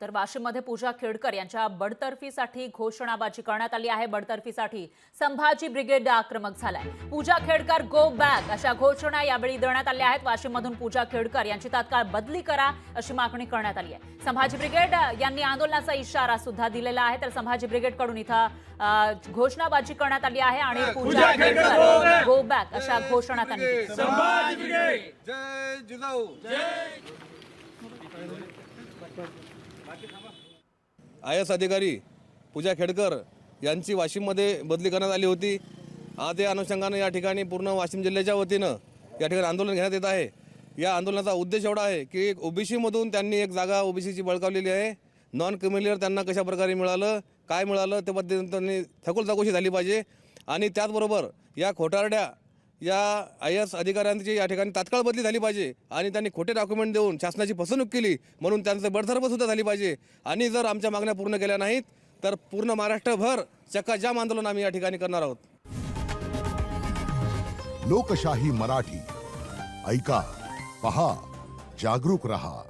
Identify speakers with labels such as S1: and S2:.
S1: तर वाशिममध्ये पूजा खेडकर यांच्या बडतर्फीसाठी घोषणाबाजी करण्यात आली आहे. बडतर्फीसाठी संभाजी ब्रिगेड आक्रमक झालाय. पूजा खेडकर गो बॅक अशा घोषणा यावेळी देण्यात आल्या आहेत. वाशिममधून पूजा खेडकर यांची तात्काळ बदली करा अशी मागणी करण्यात आली आहे. संभाजी ब्रिगेड यांनी आंदोलनाचा इशारा सुद्धा दिलेला आहे. तर संभाजी ब्रिगेडकडून इथं घोषणाबाजी करण्यात आली आहे आणि पूजा खेडकर गो बॅक अशा घोषणा त्यांनी दिल्या.
S2: जय जिजाऊ.
S3: आय एस अधिकारी पूजा खेडकर यांची वाशिममध्ये बदली करण्यात आली होती. आज या अनुषंगानं या ठिकाणी पूर्ण वाशिम जिल्ह्याच्या वतीनं या ठिकाणी आंदोलन घेण्यात येत आहे. या आंदोलनाचा उद्देश एवढा आहे की एक ओबीसीमधून त्यांनी एक जागा ओबीसीची बळकावलेली आहे. नॉन क्रिमिलियर त्यांना कशा प्रकारे मिळालं काय मिळालं त्याबद्दल त्यांनी थकूल चौकशी झाली पाहिजे. आणि त्याचबरोबर या खोटारड्या या आय एस अधिकाऱ्यांची या ठिकाणी तात्काळ बदली झाली पाहिजे आणि त्यांनी खोटे डॉक्युमेंट देऊन शासनाची फसवणूक केली म्हणून त्यांचं बडतर्फ सुद्धा झाली पाहिजे. आणि जर आमच्या मागण्या पूर्ण केल्या नाहीत तर पूर्ण महाराष्ट्रभर चक्काजाम आंदोलन आम्ही या ठिकाणी करणार आहोत.
S4: लोकशाही मराठी. ऐका पहा जागरूक रहा.